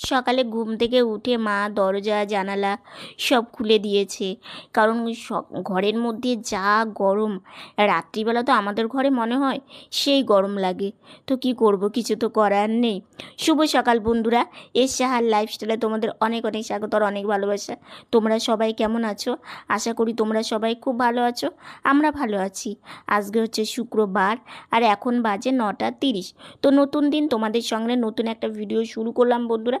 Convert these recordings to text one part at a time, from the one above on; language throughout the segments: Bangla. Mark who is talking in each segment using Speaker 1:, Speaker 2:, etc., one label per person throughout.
Speaker 1: সকালে ঘুম থেকে উঠে মা, দরজা, জানালা সব খুলে দিয়েছে। কারণ ঘরের মধ্যে যা গরম, রাত্রিবেলা তো আমাদের ঘরে মনে হয় সেই গরম লাগে। তো কি করব, কিছু তো করার নেই। শুভ সকাল বন্ধুরা, এস সাহার লাইফস্টাইলে তোমাদের অনেক অনেক স্বাগত আর অনেক ভালোবাসা। তোমরা সবাই কেমন আছো? আশা করি তোমরা সবাই খুব ভালো আছো, আমরা ভালো আছি। আজকে হচ্ছে শুক্রবার আর এখন বাজে নটা তিরিশ। তো নতুন দিন তোমাদের সঙ্গে নতুন একটা ভিডিও শুরু করলাম বন্ধুরা।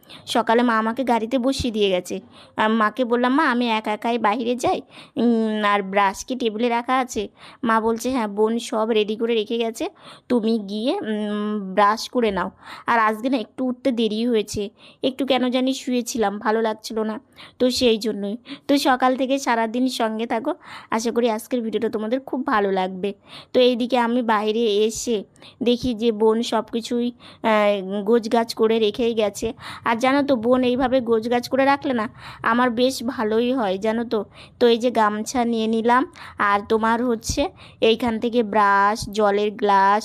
Speaker 1: সকালে মা আমাকে গাড়িতে বসিয়ে দিয়ে গেছে। আর মাকে বললাম, মা, আমি একা একাই বাইরে যাই। আর ব্রাশ কি টেবিলে রাখা আছে? মা বলছে হ্যাঁ বোন সব রেডি করে রেখে গেছে। তুমি গিয়ে ব্রাশ করে নাও। আর আজকে না একটু উঠতে দেরি হয়েছে। একটু কেন জানি শুয়েছিলাম, ভালো লাগছিল না। তো সেই জন্যই। তো সকাল থেকে সারাদিন সঙ্গে থাকো। আশা করি আজকের ভিডিওটা তোমাদের খুব ভালো লাগবে। তো এইদিকে আমি বাইরে এসে দেখি যে বোন সব কিছুই গোছ গাছ করে রেখেই গেছে। আর জানো তো বোন এইভাবে গোছ গাছ করে রাখলে না আমার বেশ ভালোই হয়, জানো তো। তো এই যে গামছা নিয়ে নিলাম আর তোমার হচ্ছে এইখান থেকে ব্রাশ, জলের গ্লাস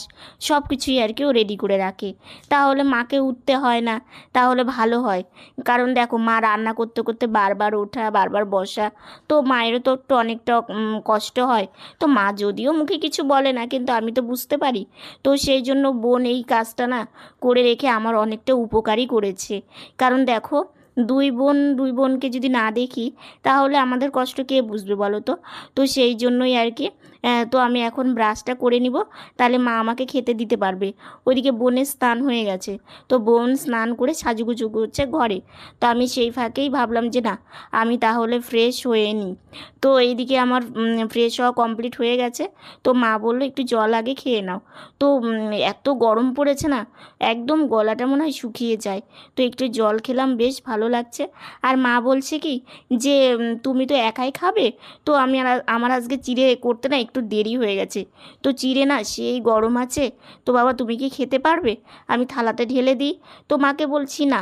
Speaker 1: সব কিছুই আর কি ও রেডি করে রাখে। তাহলে মাকে উঠতে হয় না, তাহলে ভালো হয়। কারণ দেখো মা রান্না করতে করতে বারবার ওঠা, বারবার বসা, তো মায়েরও তো একটু অনেকটা কষ্ট হয়। তো মা যদিও মুখে কিছু বলে না, কিন্তু আমি তো বুঝতে পারি। তো সেই জন্য বোন এই কাজটা না করে রেখে আমার অনেকটা উপকারই করেছে। কারণ দেখো, দুই বোন, দুই বোনকে যদি না দেখি, তাহলে আমাদের কষ্ট কে বুঝবে বলো তো? তো সেই জন্যই আর কি তো আমি এখন ব্রাশটা করে নিব, তাহলে মা আমাকে খেতে দিতে পারবে। ওইদিকে বোনের স্নান হয়ে গেছে। তো বোন স্নান করে সাজুগুজু করছে ঘরে। তো আমি সেই ফাঁকেই ভাবলাম যে না, আমি তাহলে ফ্রেশ হয়ে নিই। তো এইদিকে আমার ফ্রেশ হওয়া কমপ্লিট হয়ে গেছে। তো মা বলল, একটু জল আগে খেয়ে নাও। তো এত গরম পড়েছে না, একদম গলাটা মনে হয় শুকিয়ে যায়। তো একটু জল খেলাম, বেশ ভালো লাগছে। আর মা বলছে কি, যে তুমি তো একাই খাবে? তো আমি আমার আজকে চিড়ে করতে না একটু দেরি হয়ে গেছে। তো চিড়ে না সেই গরম আছে, তো বাবা তুমি কি খেতে পারবে? আমি থালাতে ঢেলে দিই। তো মাকে বলছি, না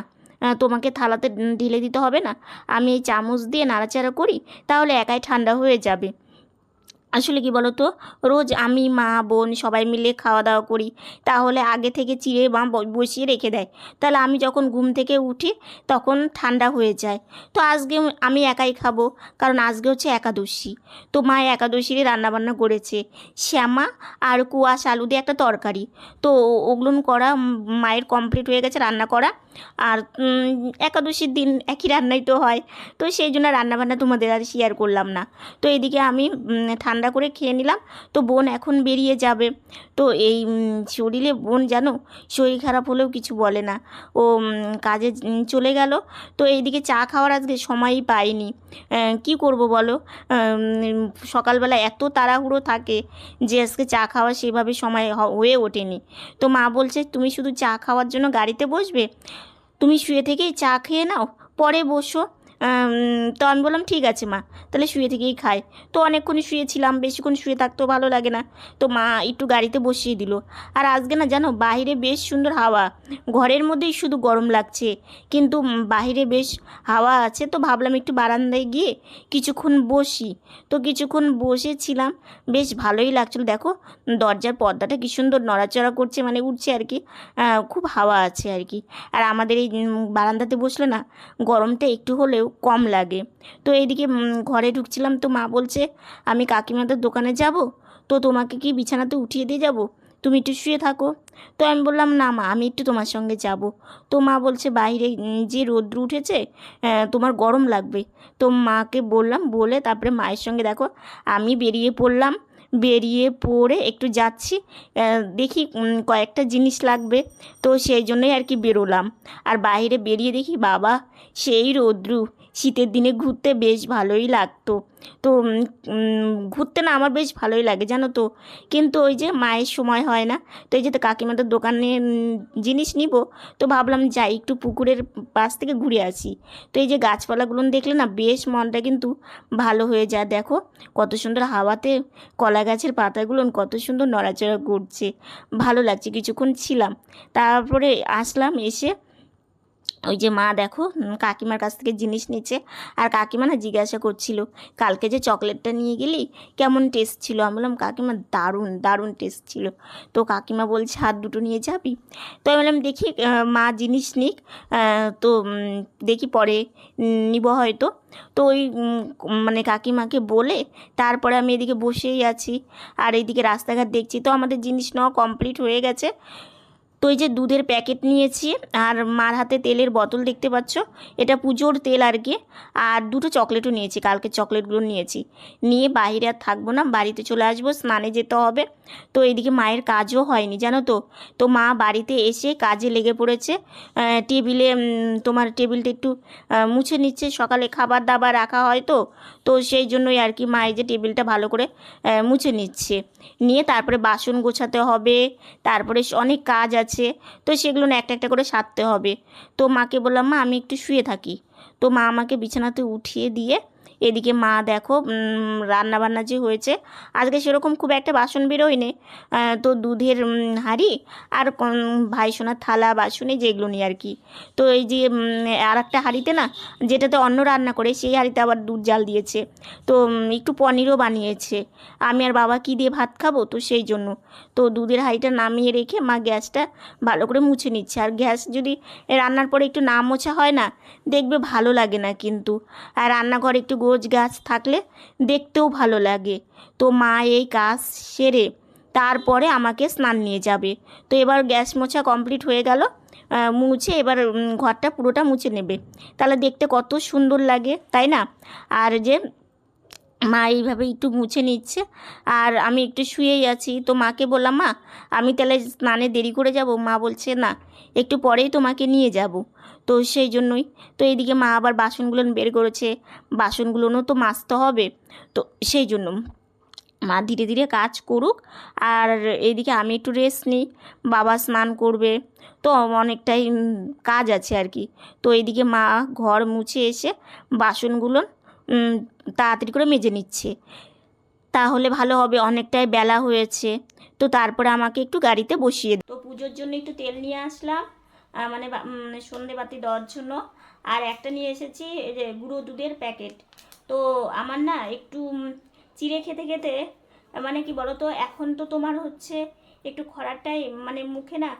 Speaker 1: তোমাকে থালাতে ঢেলে দিতে হবে না। আমি এই চামচ দিয়ে নাড়াচাড়া করি, তাহলে একাই ঠান্ডা হয়ে যাবে। আসলে কি বলো তো রোজ আমি, মা, বোন সবাই মিলে খাওয়া দাওয়া করি। তাহলে আগে থেকে চিড়ে ব- বসিয়ে রেখে দেয়। তাহলে আমি যখন ঘুম থেকে উঠি তখন ঠান্ডা হয়ে যায়। তো আজকে আমি একাই খাব, কারণ আজকে হচ্ছে একাদশী। তো মা একাদশীরই রান্নাবান্না করেছে। শ্যামা আর কুয়াশ আলু দিয়ে একটা তরকারি। তো ওগুলো করা মায়ের কমপ্লিট হয়ে গেছে রান্না করা। আর একাদশীর দিন একই রান্নাই তো হয়। তো সেই জন্য রান্নাবান্না তোমাদের আর শেয়ার করলাম না। তো এদিকে আমি ঠান্ডা করে খেয়ে নিলাম। তো বোন এখন বেরিয়ে যাবে। তো এই শরীরে বোন জানো, শরীর খারাপ হলেও কিছু বলে না। ও কাজে চলে গেল। তো এইদিকে চা খাওয়ার আজকে সময়ই পাইনি। কি করব বলো? সকালবেলা এত তাড়াহুড়ো থাকে যে আজকে চা খাওয়া সেভাবে সময় হয়ে ওঠেনি। তো মা বলছে, তুমি শুধু চা খাওয়ার জন্য গাড়িতে বসবে? তুমি শুয়ে থেকেই চা খেয়ে নাও পরে বসো। তো আমি বললাম, ঠিক আছে মা, তাহলে শুয়ে থেকেই খাই। তো অনেকক্ষণ শুয়েছিলাম, বেশিক্ষণ শুয়ে থাকতেও ভালো লাগে না। তো মা একটু গাড়িতে বসিয়ে দিল। আর আজকে না জানো, বাইরে বেশ সুন্দর হাওয়া। ঘরের মধ্যেই শুধু গরম লাগছে। কিন্তু বাইরে বেশ হাওয়া আছে, তো ভাবলাম একটু বারান্দায় গিয়ে কিছুক্ষণ বসি। তো কিছুক্ষণ বসেছিলাম, বেশ ভালোই লাগছিল। দেখো, দরজার পর্দাটা কি সুন্দর নড়াচড়া করছে মানে উঠছে আর কি। খুব হাওয়া আছে আর কি। আর আমাদের এই বারান্দাতে বসলে না, গরমটা একটু হলেও কম লাগে। তো এইদিকে ঘরে ঢুকছিলাম তো মা বলছে, আমি কাকিমাদের দোকানে যাব, তো তোমাকে কি বিছানাতে উঠিয়ে দিয়ে যাব? তুমি একটু শুয়ে থাকো। তো আমি বললাম, না মা, আমি একটু তোমার সঙ্গে যাব। তো মা বলছে, বাইরে যে রোদ্র উঠেছে তোমার গরম লাগবে। তো মাকে বললাম, বলে তারপরে মায়ের সঙ্গে, দেখো, আমি বেরিয়ে পড়লাম। বেরিয়ে পড়ে একটু যাচ্ছি দেখি কয়েকটা জিনিস লাগবে। তো সেই জন্যই আর কি বেরোলাম। আর বাইরে বেরিয়ে দেখি, বাবা, সেই রৌদ্রু। শীতের দিনে ঘুরতে বেশ ভালোই লাগতো। তো ঘুরতে না আমার বেশ ভালোই লাগে, জানো তো। কিন্তু ওই যে মায়ের সময় হয় না, তো এই যে তো কাকিমাদের দোকানে জিনিস নিব, তো ভাবলাম যাই, একটু পুকুরের পাশ থেকে ঘুরে আসি। তো এই যে গাছপালাগুলো দেখলে না বেশ মনটা কিন্তু ভালো হয়ে যায়। দেখো, কত সুন্দর হাওয়াতে কলা গাছের পাতাগুলো, কত সুন্দর নড়াচড়া করছে। ভালো লাগছে, কিছুক্ষণ ছিলাম। তারপরে আসলাম এসে ওই যে মা দেখো কাকিমার কাছ থেকে জিনিস নিচ্ছে। আর কাকিমা না জিজ্ঞাসা করছিল, কালকে যে চকলেটটা নিয়ে গেলি, কেমন টেস্ট ছিল? আমি বললাম, কাকিমা, দারুণ দারুণ টেস্ট ছিল। তো কাকিমা বলছে, হাত দুটো নিয়ে যাবি? তো আমি বললাম, দেখি মা জিনিস নিক তো দেখি পরে নিব হয়তো। তো ওই মানে কাকিমাকে বলে, তারপরে আমি এদিকে বসেই আছি। আর এইদিকে রাস্তাঘাট দেখছি, তো আমাদের জিনিস নেওয়া কমপ্লিট হয়ে গেছে। তো এই যে দুধের প্যাকেট নিয়েছি আর মার হাতে তেলের বোতল দেখতে পাচ্ছ, এটা পুজোর তেল আর কি। আর দুটো চকলেটও নিয়েছি, কালকে চকলেটগুলো নিয়েছি। নিয়ে বাইরে আর থাকব না, বাড়িতে চলে আসব, স্নানে যেতে হবে। তো এইদিকে মায়ের কাজও হয়নি, জানো তো। তো মা বাড়িতে এসে কাজে লেগে পড়েছে। টেবিলে তোমার টেবিলটা একটু মুছে নিচ্ছে, সকালে খাবার দাবার রাখা হয় তো। তো সেই জন্যই আর কি মা এই যে টেবিলটা ভালো করে মুছে নিচ্ছে। নিয়ে তারপরে বাসন গোছাতে হবে, তারপরে অনেক কাজ আছে, তো সেগুলো না একটা একটা করে সারতে হবে। তো মাকে বললাম, মা, আমি একটু শুয়ে থাকি। তো মা আমাকে বিছানাতে উঠিয়ে দিয়ে এদিকে মা দেখো উম, রান্না বান্না যে হয়েছে আজকে সেরকম খুব একটা বাসন বেরোয় নে তো দুধের হাঁড়ি আর কোন- ভাই সোনার থালা বাসনে যেগুলো নিয়ে আর কি। তো এই যে আর একটা হাঁড়িতে না যেটাতে অন্য রান্না করে সেই হাঁড়িতে আবার দুধ জাল দিয়েছে। তো একটু পনিরও বানিয়েছে। আমি আর বাবা কি দিয়ে ভাত খাব? তো সেই জন্য। তো দুধের হাঁড়িটা নামিয়ে রেখে মা গ্যাসটা ভালো করে মুছে নিচ্ছে। আর গ্যাস যদি রান্নার পরে একটু না মোছা হয় না দেখবে ভালো লাগে না কিন্তু। আর রান্নাঘরে একটু গোছ গাছ থাকলে দেখতেও ভালো লাগে। তো মা এই কাজ সেরে তারপরে আমাকে স্নান নিয়ে যাবে। তো এবার গ্যাস মোছা কমপ্লিট হয়ে গেল। মুছে এবার ঘরটা পুরোটা মুছে নেবে। তাহলে দেখতে কত সুন্দর লাগে, তাই না? আর যে মা এইভাবে একটু মুছে নিচ্ছে। আর আমি একটু শুয়েই আছি। তো মাকে বললাম, মা, আমি তাহলে স্নানে দেরি করে যাব? মা বলছে, না, একটু পরেই তোমাকে নিয়ে যাব। তো সেই জন্যই। তো এইদিকে মা আবার বাসনগুলো বের করেছে। বাসনগুলোও তো মাজতে হবে। তো সেই জন্য মা ধীরে ধীরে কাজ করুক। আর এইদিকে আমি একটু রেস্ট নিই। বাবা স্নান করবে। তো অনেকটাই কাজ আছে আর কি। তো এইদিকে মা ঘর মুছে এসে বাসনগুলো তাড়াতাড়ি করে মেজে নিচ্ছে। তাহলে ভালো হবে অনেকটাই বেলা হয়েছে। তো তারপরে আমাকে একটু গাড়িতে বসিয়ে তো পুজোর জন্য একটু তেল নিয়ে আসলাম মানে উম, সন্ধে বাতি দেওয়ার জন্য। আর একটা নিয়ে এসেছি যে গুঁড়ো দুধের প্যাকেট। তো আমার না একটু চিড়ে খেতে খেতে মানে কি বলো তো এখন তো তোমার হচ্ছে একটু খরাটাই মানে মুখে না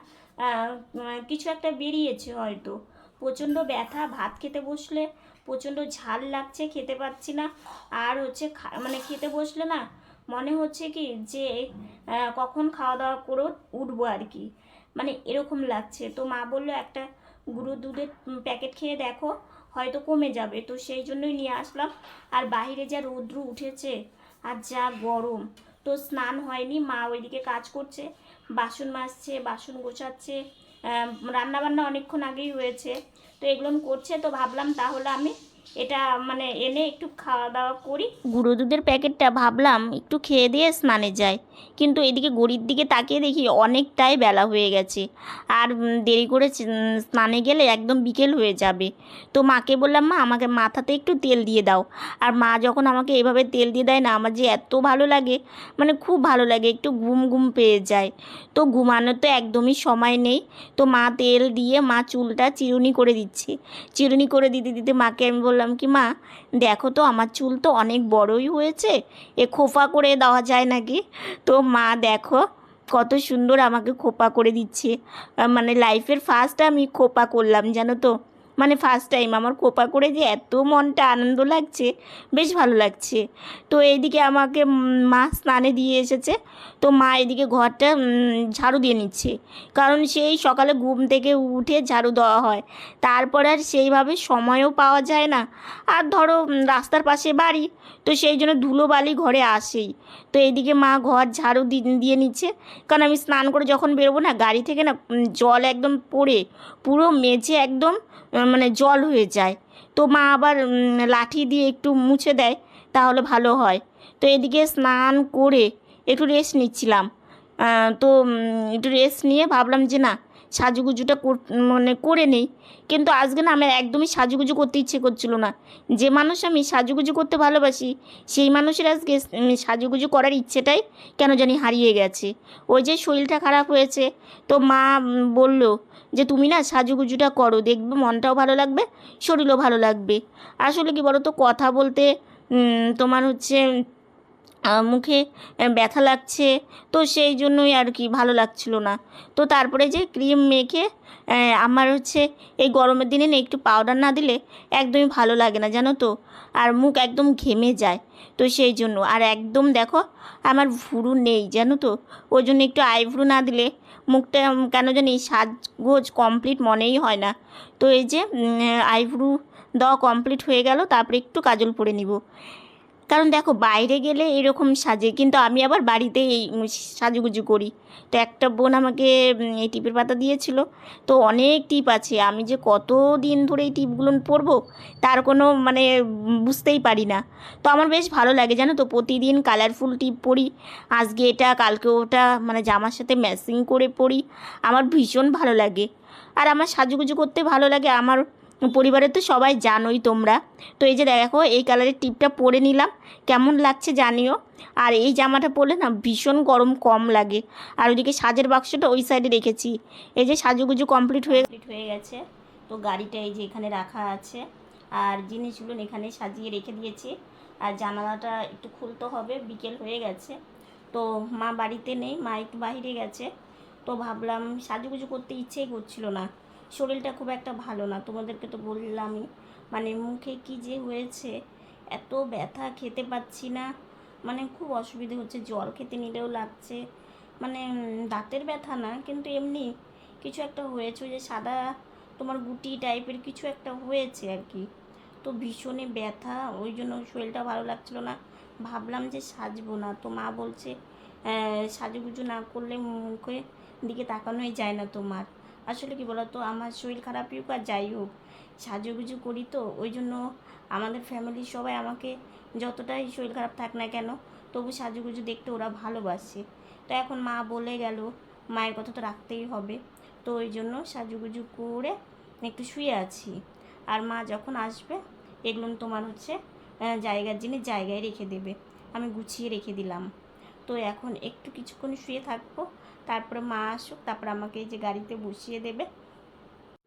Speaker 1: কিছু একটা বেরিয়েছে হয়তো। প্রচণ্ড ব্যথা ভাত খেতে বসলে প্রচণ্ড ঝাল লাগছে, খেতে পাচ্ছি না। আর হচ্ছে মানে খেতে বসলে না মনে হচ্ছে কি যে কখন খাওয়া দাওয়া করে উঠবো আর কি। মানে এরকম লাগছে। তো মা বলল, একটা গুঁড়ো দুধের প্যাকেট খেয়ে দেখো, হয়তো কমে যাবে। তো সেই জন্যই নিয়ে আসলাম। আর বাইরে যা রৌদ্র উঠেছে আর যা গরম, তো স্নান হয়নি। মা ওইদিকে কাজ করছে, বাসন মাজছে, বাসন গোছাচ্ছে রান্না বান্না অনেকক্ষণ আগেই হয়েছে। তো এগুলো করছে তো ভাবলাম তাহলে আমি এটা মানে এনে একটু খাওয়া দাওয়া করি। গুঁড়ো দুধের প্যাকেটটা ভাবলাম একটু খেয়ে দিয়ে স্নানে যাই। কিন্তু এদিকে গড়ির দিকে তাকিয়ে দেখি অনেকটাই বেলা হয়ে গেছে। আর দেরি করে স্নানে গেলে একদম বিকেল হয়ে যাবে। তো মাকে বললাম, মা, আমাকে মাথাতে একটু তেল দিয়ে দাও। আর মা যখন আমাকে এভাবে তেল দিয়ে দেয় না, আমার যে এত ভালো লাগে মানে খুব ভালো লাগে, একটু ঘুম ঘুম পেয়ে যায়। তো ঘুমানোর তো একদমই সময় নেই। তো মা তেল দিয়ে মা চুলটা চিরুনি করে দিচ্ছে। চিরুনি করে দিতে দিতে মাকে আমি বললাম কি, মা, দেখো তো, আমার চুল তো অনেক বড়ই হয়েছে, এ খোপা করে দেওয়া যায় নাকি? তো মা, দেখো, কত সুন্দর আমাকে খোপা করে দিচ্ছে। মানে লাইফের ফার্স্ট আমি খোপা করলাম, জানো তো। মানে ফার্স্ট টাইম আমার কোপা করে যে এত মনটা আনন্দ লাগছে, বেশ ভালো লাগছে। তো এইদিকে আমাকে মা স্নানে দিয়ে এসেছে, তো মা এদিকে ঘরটা ঝাড়ু দিয়ে নিচ্ছে। কারণ সেই সকালে ঘুম থেকে উঠে ঝাড়ু দেওয়া হয়। তারপর আর সেইভাবে সময়ও পাওয়া যায় না। আর ধরো রাস্তার পাশে বাড়ি, তো সেই জন্য ধুলো বালি ঘরে আসেই। তো এইদিকে মা ঘর ঝাড়ু দিয়ে নিচ্ছে। কারণ আমি স্নান করে যখন বেরোবো না, গাড়ি থেকে না জল একদম পড়ে, পুরো মেঝে একদম মানে জল হয়ে যায়। তো মা আবার লাঠি দিয়ে একটু মুছে দেয়, তাহলে ভালো হয়। তো এদিকে স্নান করে একটু রেস্ট নিচ্ছিলাম। তো একটু রেস্ট নিয়ে ভাবলাম যে না, সাজুগুজুটা মানে করে নেই। কিন্তু আজকে না আমার একদমই সাজুগুজু করতে ইচ্ছে করছিল না। যে মানুষ আমি সাজুগুজু করতে ভালোবাসি, সেই মানুষের আজকে সাজুগুজু করার ইচ্ছেটাই কেন জানি হারিয়ে গেছে। ওই যে শরীরটা খারাপ হয়েছে, তো মা বলল যে তুমি না সাজুগুজুটা করো, দেখবে মনটাও ভালো লাগবে, শরীরও ভালো লাগবে। আসলে কি বলো তো কথা বলতে তোমার হচ্ছে মুখে ব্যথা লাগছে, তো সেই জন্যই আর কি ভালো লাগছিল না। তো তারপরে যে ক্রিম মেখে আমার হচ্ছে এই গরমের দিনে না একটু পাউডার না দিলে একদমই ভালো লাগে না, জানো তো? আর মুখ একদম ঘেমে যায়, তো সেই জন্য। আর একদম দেখো, আমার ভুরু নেই, জানো তো? ওই জন্য একটু আইভ্রু না দিলে মুখটা কেন জানি সাজগোজ কমপ্লিট মনেই হয় না। তো এই যে আইব্রু দেওয়া কমপ্লিট হয়ে গেল, তারপরে একটু কাজল পরে নিব। কারণ দেখো বাইরে গেলে এরকম সাজে, কিন্তু আমি আবার বাড়িতে এই সাজুগুজু করি। তো একটা বোন আমাকে এই টিপের পাতা দিয়েছিল। তো অনেক টিপ আছে। আমি যে কত দিন ধরে এই টিপগুলো পরবো, তার কোনো মানে বুঝতেই পারি না। তো আমার বেশ ভালো লাগে, জানো তো? প্রতিদিন কালারফুল টিপ পরি। আজকে এটা, কালকে ওটা মানে জামার সাথে ম্যাচিং করে পরি। আমার ভীষণ ভালো লাগে। আর আমার সাজুগুজু করতে ভালো লাগে। আমার পরিবারের তো সবাই জানোই তোমরা। তো এই যে দেখো, এই কালারের টিপটা পরে নিলাম। কেমন লাগছে জানিও। আর এই জামাটা পরলে না ভীষণ গরম কম লাগে। আর ওইদিকে সাজের বাক্সটা ওই সাইডে রেখেছি। এই যে সাজুগুজু কমপ্লিট হয়ে হয়ে গেছে। তো গাড়িটা এই যে এখানে রাখা আছে। আর জিনিসগুলো এখানে সাজিয়ে রেখে দিয়েছি। আর জানালাটা একটু খুলতে হবে, বিকেল হয়ে গেছে। তো মা বাড়িতে নেই, মা একটু বাইরে গেছে। তো ভাবলাম সাজুগুজু করতে ইচ্ছেই করছিল না। শরীরটা খুব একটা ভালো না। তোমাদেরকে তো বললামই মানে মুখে কি যে হয়েছে এত ব্যথা খেতে পাচ্ছি না। মানে খুব অসুবিধে হচ্ছে জল খেতে নিলেও লাগছে। মানে দাঁতের ব্যথা না কিন্তু এমনি কিছু একটা হয়েছে ওই যে সাদা তোমার গুটি টাইপের কিছু একটা হয়েছে আর কি। তো ভীষণই ব্যথা ওই জন্য শরীরটা ভালো লাগছিল না। ভাবলাম যে সাজবো না। তো মা বলছে আহ, সাজুগুজু না করলে মুখে দিকে তাকানোই যায় না তোমার। আসলে কি বলতো, আমার শরীর খারাপই হোক আর যাই হোক, সাজুগুজু করি তো, ওই জন্য আমাদের ফ্যামিলির সবাই আমাকে যতটাই শরীর খারাপ থাক না কেন, তবু সাজুগুজু দেখতে ওরা ভালোবাসে। তো এখন মা বলে গেল, মায়ের কথা তো রাখতেই হবে। তো ওই জন্য সাজুগুজু করে একটু শুয়ে আছি। আর মা যখন আসবে, এগুলো তোমার হচ্ছে জায়গার জিনিস জায়গায় রেখে দেবে। আমি গুছিয়ে রেখে দিলাম। তো এখন একটু কিছুক্ষণ শুয়ে থাকব তারপরে মা আসুক, তারপর আমাকে এই যে গাড়িতে বসিয়ে দেবে।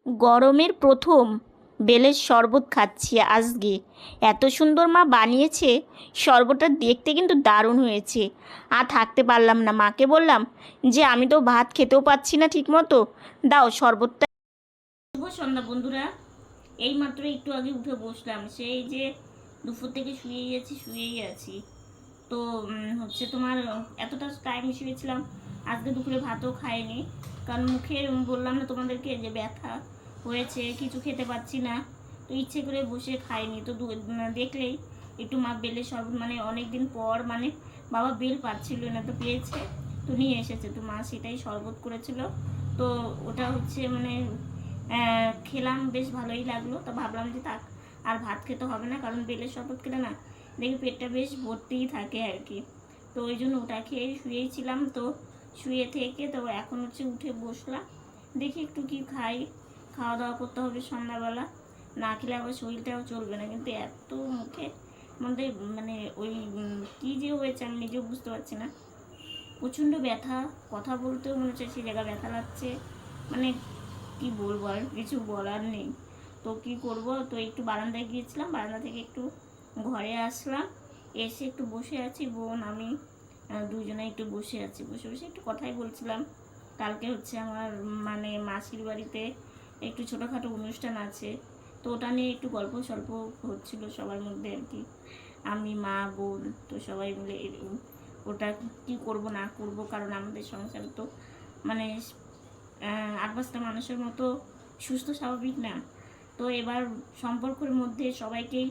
Speaker 1: গরমের প্রথম বেলের শরবত খাচ্ছি আজকে। এত সুন্দর মা বানিয়েছে, শরবতটা দেখতে কিন্তু দারুণ হয়েছে। আর থাকতে পারলাম না, মাকে বললাম যে আমি তো ভাত খেতেও পাচ্ছি না ঠিক মতো দাও শরবতটা। শুভ সন্ধ্যা বন্ধুরা এই মাত্র একটু আগে উঠে বসলাম, সেই যে দুপুর থেকে শুয়েই আছি শুয়েই আছি। তো হচ্ছে তোমার, এতটা টাইম শুয়েছিলাম আজকে দুপুরে ভাতও খাইনি। কারণ মুখে বললাম না তোমাদেরকে যে ব্যথা হয়েছে, কিছু খেতে পাচ্ছি না। তো ইচ্ছে করে বসে খাইনি। তো দেখলেই একটু মা বেলের শরবত মানে অনেক দিন পর মানে বাবা বেল পাচ্ছিল না তো পেয়েছে। তো নিয়ে এসেছে। তো মা সেটাই শরবত করেছিল। তো ওটা হচ্ছে মানে খেলাম, বেশ ভালোই লাগল। তো ভাবলাম যে থাক, আর ভাত খেতে হবে না, কারণ বেলের শরবত খেলে না দেখি পেটটা বেশ ভর্তিই থাকে আর কি। তো ওই জন্য ওটা খেয়ে শুয়েই ছিলাম। তো শুয়ে থেকে তো এখন হচ্ছে উঠে বসলাম। দেখি একটু কি খাই। খাওয়া দাওয়া করতে হবে সন্ধ্যাবেলা। না খেলে আবার শরীরটাও চলবে না। কিন্তু এত মুখে মধ্যে মানে ওই কী যে হয়েছে আমি নিজেও বুঝতে পারছি না। প্রচণ্ড ব্যথা। কথা বলতেও মনে হচ্ছে সেই জায়গা ব্যথা লাগছে। মানে কি বলব আর কিছু বলার নেই। তো কি করব? তো একটু বারান্দায় গিয়েছিলাম। বারান্দা থেকে একটু ঘরে আসলাম। এসে একটু বসে আছি বোন, আমি। দুজনে একটু বসে আছি। বসে বসে একটু কথাই বলছিলাম। কালকে হচ্ছে আমার মানে মাসির বাড়িতে একটু ছোটোখাটো অনুষ্ঠান আছে। তো ওটা নিয়ে একটু গল্প সল্প হচ্ছিল সবার মধ্যে আর কি। আমি, মা, বোন, তো সবাই মিলে ওটা কি করব, না করব, কারণ আমাদের সংসার তো মানে আট পাঁচটা মানুষের মতো সুস্থ, স্বাভাবিক না। তো এবার সম্পর্কের মধ্যে সবাইকেই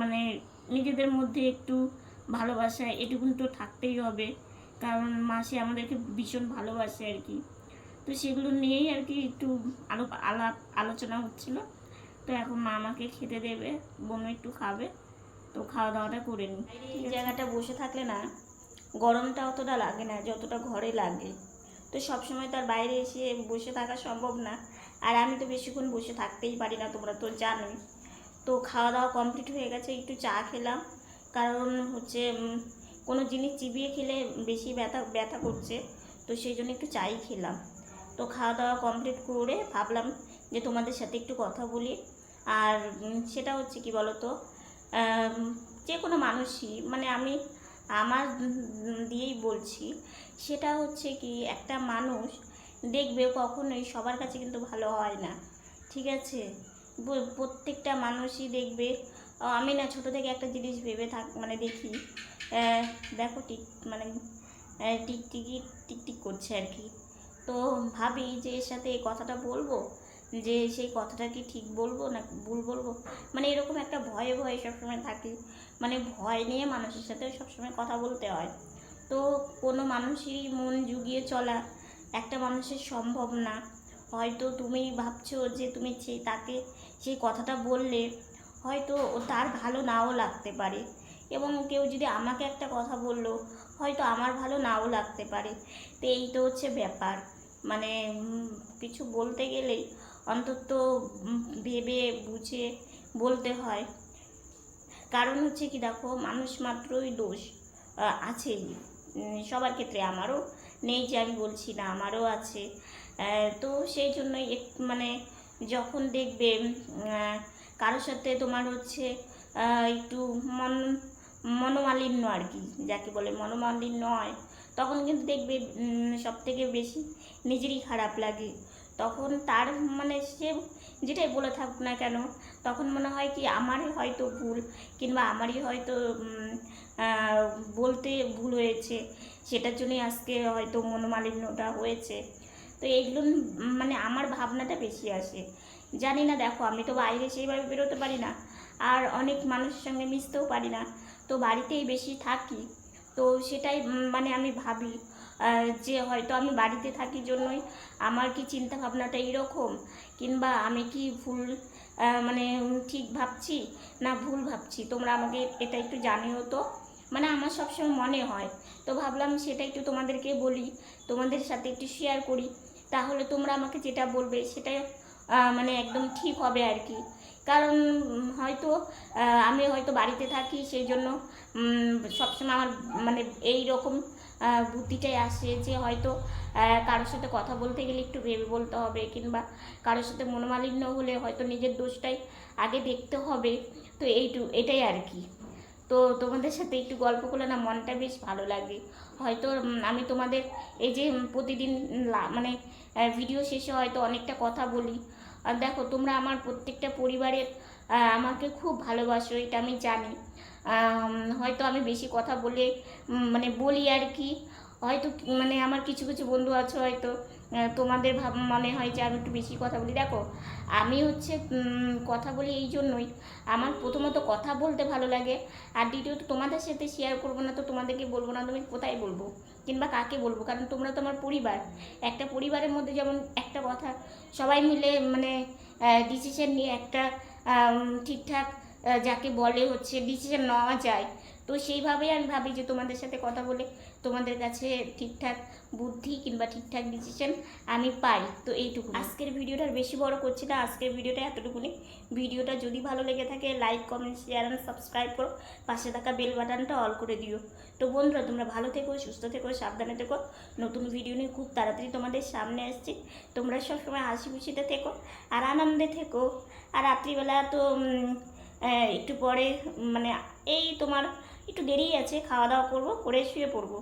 Speaker 1: মানে নিজেদের মধ্যে একটু ভালোবাসা এটুকুন তো থাকতেই হবে। কারণ মাসি আমাদেরকে ভীষণ ভালোবাসে আর কি। তো সেগুলো নিয়েই আর কি একটু আলো আলাপ আলোচনা হচ্ছিল। তো এখন মা আমাকে খেতে দেবে বোনও একটু খাবে। তো খাওয়া দাওয়াটা করে নিই এই জায়গাটা বসে থাকলে না গরমটা অতটা লাগে না যতটা ঘরে লাগে। তো সবসময় তো আর বাইরে এসে বসে থাকা সম্ভব না। আর আমি তো বেশিক্ষণ বসে থাকতেই পারি না তোমরা তো জানোই। তো খাওয়া দাওয়া কমপ্লিট হয়ে গেছে একটু চা খেলাম। কারণ হচ্ছে কোনো জিনিস চিবিয়ে খেলে বেশি ব্যথা ব্যথা করছে। তো সেই জন্য একটু চাই খেলাম। তো খাওয়া দাওয়া কমপ্লিট করে ভাবলাম যে তোমাদের সাথে একটু কথা বলি। আর সেটা হচ্ছে কি বলো তো যে কোনো মানুষই মানে আমি আমার দিয়েই বলছি, সেটা হচ্ছে কি একটা মানুষ দেখবে কখনোই সবার কাছে কিন্তু ভালো হয় না। ঠিক আছে? প্রত্যেকটা মানুষই দেখবে আমি না ছোটো থেকে একটা জিনিস ভেবে থাক মানে দেখি দেখো টিক মানে টিকটিকি টিকটিক করছে আর কি। তো ভাবি যে এর সাথে এই কথাটা বলব, যে সেই কথাটা কি ঠিক বলব না ভুল বলব? মানে এরকম একটা ভয়ে ভয়ে সবসময় থাকি মানে ভয় নিয়ে মানুষের সাথে সবসময় কথা বলতে হয়। তো কোনো মানুষেরই মন জুগিয়ে চলা একটা মানুষের সম্ভব না। হয়তো তুমি ভাবছ যে তুমি সেই তাকে সেই কথাটা বললে হয়তো তার ভালো নাও লাগতে পারে। এবং কেউ যদি আমাকে একটা কথা বলল, হয়তো আমার ভালো নাও লাগতে পারে। তো এই তো হচ্ছে ব্যাপার। মানে কিছু বলতে গেলেই অন্তত ভেবে বুঝে বলতে হয়। কারণ হচ্ছে কি দেখো, মানুষ মাত্রই দোষ আছেই। সবার ক্ষেত্রে আমারও নেই যে আমি বলছি না, আমারও আছে। তো সেই জন্যই মানে যখন দেখবে কারোর সাথে তোমার হচ্ছে একটু মন, মনোমালিন্য আর কি, যাকে বলে মনোমালিন্য হয়, তখন কিন্তু দেখবে সব থেকে বেশি নিজেরই খারাপ লাগে। তখন তার মানে সে যেটাই বলে থাকুক না কেন, তখন মনে হয় কি আমারই হয়তো ভুল, কিংবা আমারই হয়তো বলতে ভুল হয়েছে, সেটার জন্যই আজকে হয়তো মনোমালিন্যটা হয়েছে। তো এইগুলো মানে আমার ভাবনাটা বেশি আসে। জানি না, দেখো, আমি তো বাইরে সেইভাবে বেরোতে পারি না। আর অনেক মানুষের সঙ্গে মিশতেও পারি না। তো বাড়িতেই বেশি থাকি। তো সেটাই মানে আমি ভাবি যে হয়তো আমি বাড়িতে থাকি জন্যই আমার কি চিন্তা ভাবনাটা এরকম কিংবা আমি কি ভুল মানে ঠিক ভাবছি? না ভুল ভাবছি? তোমরা আমাকে এটা একটু জানিও তো। মানে আমার সবসময় মনে হয়। তো ভাবলাম সেটা একটু তোমাদেরকে বলি, তোমাদের সাথে একটু শেয়ার করি। তাহলে তোমরা আমাকে যেটা বলবে সেটাই মানে একদম ঠিক হবে আর কি। কারণ হয়তো আমি হয়তো বাড়িতে থাকি, সেই জন্য সবসময় আমার মানে এই রকম বুদ্ধিটাই আসে যে হয়তো কারোর সাথে কথা বলতে গেলে একটু ভেবে বলতে হবে, কিংবা কারোর সাথে মনোমালিন্য হলে হয়তো নিজের দোষটাই আগে দেখতে হবে। তো এইটু, এটাই আর কি। তো তোমাদের সাথে একটু গল্প করলে না মনটা বেশ ভালো লাগে। হয়তো আমি তোমাদের এই যে প্রতিদিন মানে ভিডিও শেষে হয়তো অনেকটা কথা বলি। আর দেখো, তোমরা আমার প্রত্যেকটা পরিবারের আমাকে খুব ভালোবাসো, এটা আমি জানি। হয়তো আমি বেশি কথা বলে মানে বলি আর কি। হয়তো মানে আমার কিছু কিছু বন্ধু আছে হয়তো তোমাদের ভাব, মনে হয় যে আমি একটু বেশি কথা বলি। দেখো, আমি হচ্ছে কথা বলি এই জন্যই। আমার প্রথমত কথা বলতে ভালো লাগে, আর দ্বিতীয়ত তোমাদের সাথে শেয়ার করব না তো তোমাদেরকে বলব না, তুমি কোথায় বলব? কিংবা কাকে বলব? কারণ তোমরা তো আমার পরিবার। একটা পরিবারের মধ্যে যেমন একটা কথা, সবাই মিলে মানে ডিসিশন নিয়ে একটা ঠিকঠাক যাকে বলে হচ্ছে ডিসিশন নেওয়া যায়। তো সেইভাবেই আমি ভাবি যে তোমাদের সাথে কথা বলে তোমাদের কাছে ঠিকঠাক বুদ্ধি কিংবা ঠিকঠাক ডিসিশন আমি পাই। তো এইটুকু আজকের ভিডিওটা বেশি বড় করছি না, আজকের ভিডিওটা এতটুকুনি। ভিডিওটা যদি ভালো লেগে থাকে like comment share and subscribe করো। পাশে থাকা বেল বাটনটা অল করে দিও। তো বন্ধুরা, তোমরা ভালো থেকো, সুস্থ থেকো, সাবধানে থেকো। নতুন ভিডিও নিয়ে খুব তাড়াতাড়ি তোমাদের সামনে আসছি। তোমরা সবসময় হাসি খুশিতে থেকো আর আনন্দে থেকো। আর রাত্রিবেলা তো একটু পরে মানে এই তোমার একটু দেরি আছে, খাওয়া দাওয়া করব, করে শুয়ে পড়ব।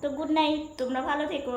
Speaker 1: তো গুড নাইট তোমরা ভালো থেকো।